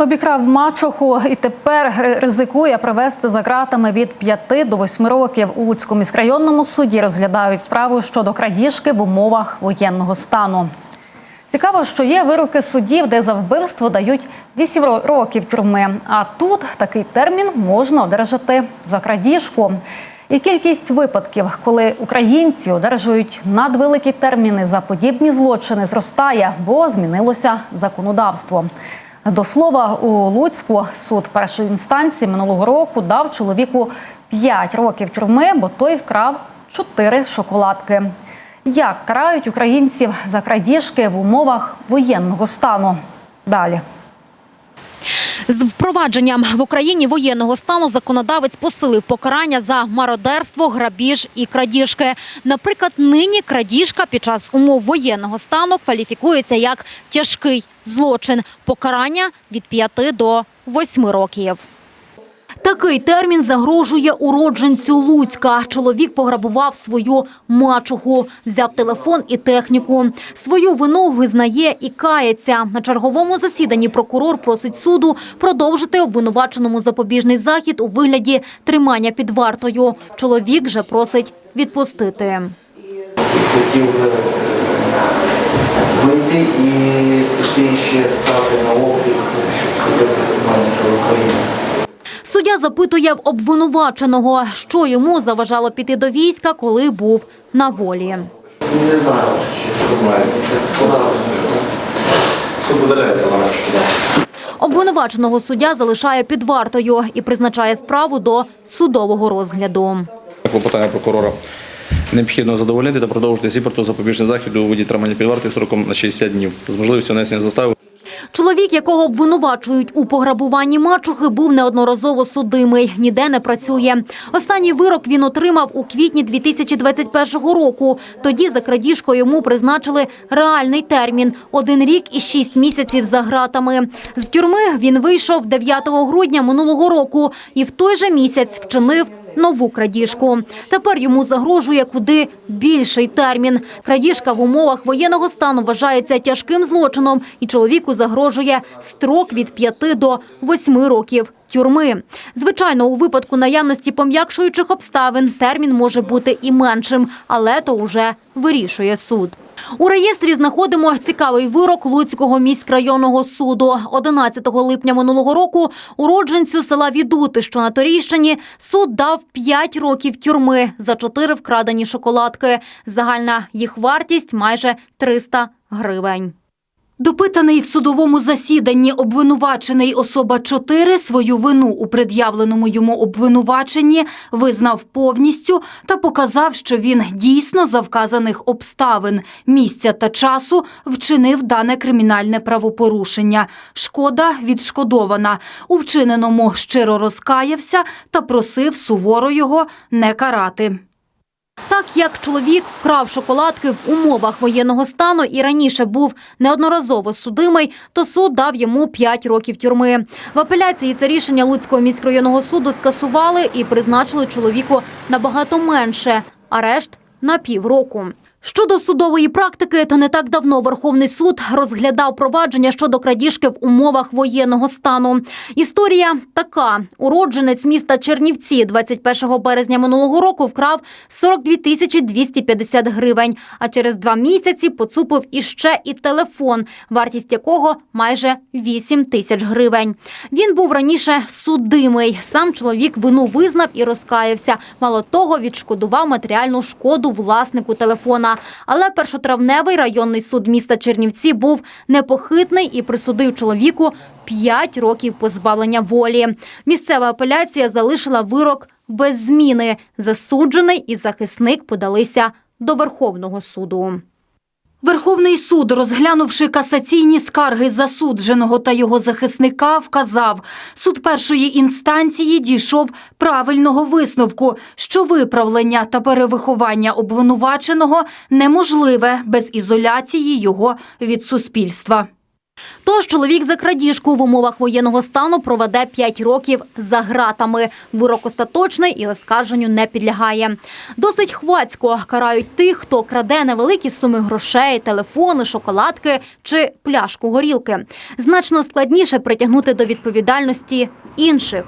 Обікрав мачуху і тепер ризикує привести за ґратами від 5 до 8 років. У Луцькому міськрайонному суді розглядають справу щодо крадіжки в умовах воєнного стану. Цікаво, що є вироки судів, де за вбивство дають 8 років тюрми. А тут такий термін можна одержати за крадіжку. І кількість випадків, коли українці одержують надвеликі терміни за подібні злочини, зростає, бо змінилося законодавство. До слова, у Луцьку суд першої інстанції минулого року дав чоловіку 5 років тюрми, бо той вкрав 4 шоколадки. Як карають українців за крадіжки в умовах воєнного стану? Далі. З впровадженням в Україні воєнного стану законодавець посилив покарання за мародерство, грабіж і крадіжки. Наприклад, нині крадіжка під час умов воєнного стану кваліфікується як тяжкий злочин. Покарання від 5 до 8 років. Такий термін загрожує уродженцю Луцька. Чоловік пограбував свою мачуху, взяв телефон і техніку. Свою вину визнає і кається. На черговому засіданні прокурор просить суду продовжити обвинуваченому запобіжний захід у вигляді тримання під вартою. Чоловік же просить відпустити. хотів е, вийти і піти ще стати на облік, щоб ходити в мене сили України. Суддя запитує в обвинуваченого, що йому заважало піти до війська, коли був на волі. Не знаю, чи це складно. Суд видаляється на нашу Обвинуваченого суддя залишає під вартою і призначає справу до судового розгляду. Клопотання прокурора необхідно задовольнити та продовжити зібрату запобіжний захід у виді тримання під вартою строком на 60 днів з можливістю внесення застави. Чоловік, якого обвинувачують у пограбуванні мачухи, був неодноразово судимий, ніде не працює. Останній вирок він отримав у квітні 2021 року. Тоді за крадіжку йому призначили реальний термін – один рік і шість місяців за ґратами. З тюрми він вийшов 9 грудня минулого року і в той же місяць вчинив нову крадіжку. Тепер йому загрожує куди більший термін. Крадіжка в умовах воєнного стану вважається тяжким злочином, і чоловіку загрожує строк від 5 до 8 років. Тюрми. Звичайно, у випадку наявності пом'якшуючих обставин термін може бути і меншим, але то вже вирішує суд. У реєстрі знаходимо цікавий вирок Луцького міськрайонного суду. 11 липня минулого року уродженцю села Відути, що на Торійщині, суд дав 5 років тюрми за 4 вкрадені шоколадки. Загальна їх вартість майже 300 гривень. Допитаний в судовому засіданні обвинувачений особа 4 свою вину у пред'явленому йому обвинуваченні визнав повністю та показав, що він дійсно за вказаних обставин, місця та часу вчинив дане кримінальне правопорушення. Шкода відшкодована. У вчиненому щиро розкаявся та просив суворо його не карати. Так як чоловік вкрав шоколадки в умовах воєнного стану і раніше був неодноразово судимий, то суд дав йому 5 років тюрми. В апеляції це рішення Луцького міськрайонного суду скасували і призначили чоловіку набагато менше – арешт на півроку. Щодо судової практики, то не так давно Верховний суд розглядав провадження щодо крадіжки в умовах воєнного стану. Історія така: уродженець міста Чернівці 21 березня минулого року вкрав 42 тисячі 250 гривень, а через два місяці поцупив іще і телефон, вартість якого майже 8 тисяч гривень. Він був раніше судимий. Сам чоловік вину визнав і розкаявся. Мало того, відшкодував матеріальну шкоду власнику телефона. Але першотравневий районний суд міста Чернівці був непохитний і присудив чоловіку 5 років позбавлення волі. Місцева апеляція залишила вирок без зміни. Засуджений і захисник подалися до Верховного суду. Верховний суд, розглянувши касаційні скарги засудженого та його захисника, вказав, суд першої інстанції дійшов правильного висновку, що виправлення та перевиховання обвинуваченого неможливе без ізоляції його від суспільства. Тож чоловік за крадіжку в умовах воєнного стану проведе 5 років за ґратами. Вирок остаточний і оскарженню не підлягає. Досить хвацько карають тих, хто краде невеликі суми грошей, телефони, шоколадки чи пляшку горілки. Значно складніше притягнути до відповідальності інших.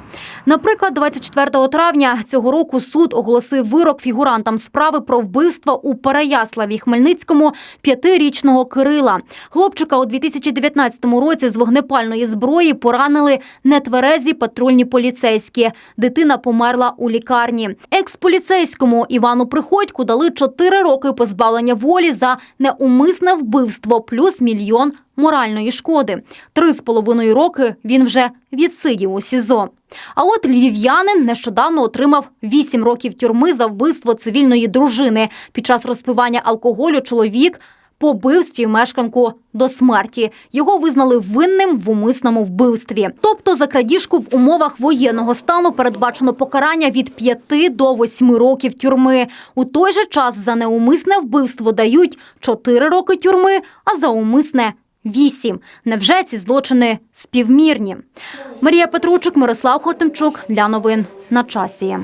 Наприклад, 24 травня цього року суд оголосив вирок фігурантам справи про вбивство у Переяславі Хмельницькому п'ятирічного Кирила. Хлопчика у 2019 році з вогнепальної зброї поранили нетверезі патрульні поліцейські. Дитина померла у лікарні. Екс-поліцейському Івану Приходьку дали 4 роки позбавлення волі за неумисне вбивство плюс мільйон моральної шкоди. Три з половиною роки він вже відсидів у СІЗО. А от львів'янин нещодавно отримав 8 років тюрми за вбивство цивільної дружини. Під час розпивання алкоголю чоловік побив співмешканку до смерті. Його визнали винним в умисному вбивстві. Тобто за крадіжку в умовах воєнного стану передбачено покарання від 5 до 8 років тюрми. У той же час за неумисне вбивство дають 4 роки тюрми, а за умисне Вісім. Невже ці злочини співмірні? Марія Петручик, Мирослав Хотимчук для новин на часі.